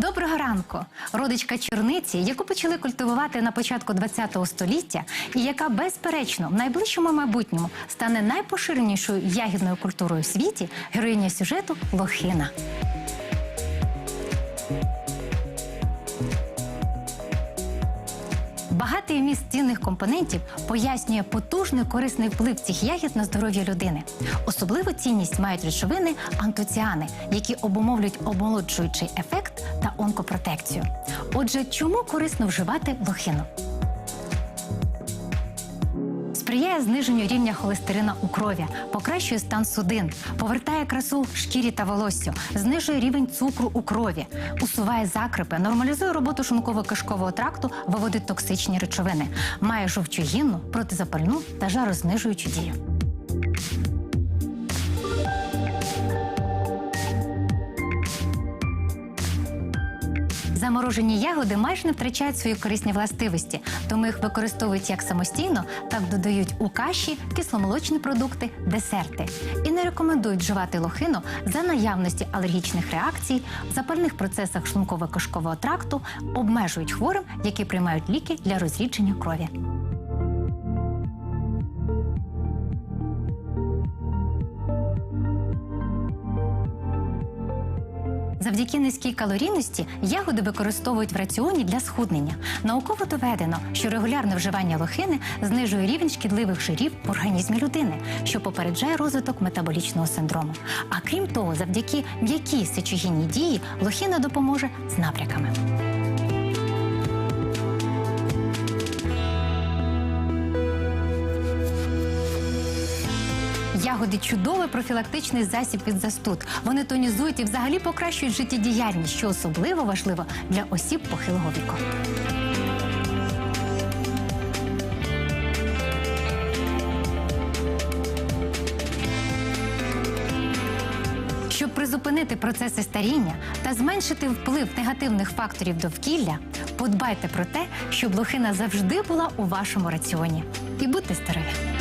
Доброго ранку! Родичка чорниці, яку почали культивувати на початку ХХ століття, і яка безперечно в найближчому майбутньому стане найпоширенішою ягідною культурою у світі, героїня сюжету лохина. Багатий вміст цінних компонентів пояснює потужний корисний вплив цих ягід на здоров'я людини. Особливу цінність мають речовини антоціани, які обумовлюють обмолоджуючий ефект та онкопротекцію. Отже, чому корисно вживати лохину? Сприяє зниженню рівня холестерина у крові, покращує стан судин, повертає красу шкірі та волоссю, знижує рівень цукру у крові, усуває закрипи, нормалізує роботу шунково-кишкового тракту, виводить токсичні речовини, має жовчогінну, протизапальну та жарознижуючу дію. Заморожені ягоди майже не втрачають свої корисні властивості, тому їх використовують як самостійно, так додають у каші, кисломолочні продукти, десерти. І не рекомендують вживати лохину за наявності алергічних реакцій, в запальних процесах шлунково-кишкового тракту, обмежують хворим, які приймають ліки для розрідження крові. Завдяки низькій калорійності ягоди використовують в раціоні для схуднення. Науково доведено, що регулярне вживання лохини знижує рівень шкідливих жирів в організмі людини, що попереджає розвиток метаболічного синдрому. А крім того, завдяки м'якій сечогінній дії лохина допоможе з набряками. Ягоди чудовий профілактичний засіб від застуд. Вони тонізують і взагалі покращують життєдіяльність, що особливо важливо для осіб похилого віку. Щоб призупинити процеси старіння та зменшити вплив негативних факторів довкілля, подбайте про те, щоб лохина завжди була у вашому раціоні. І будьте здорові!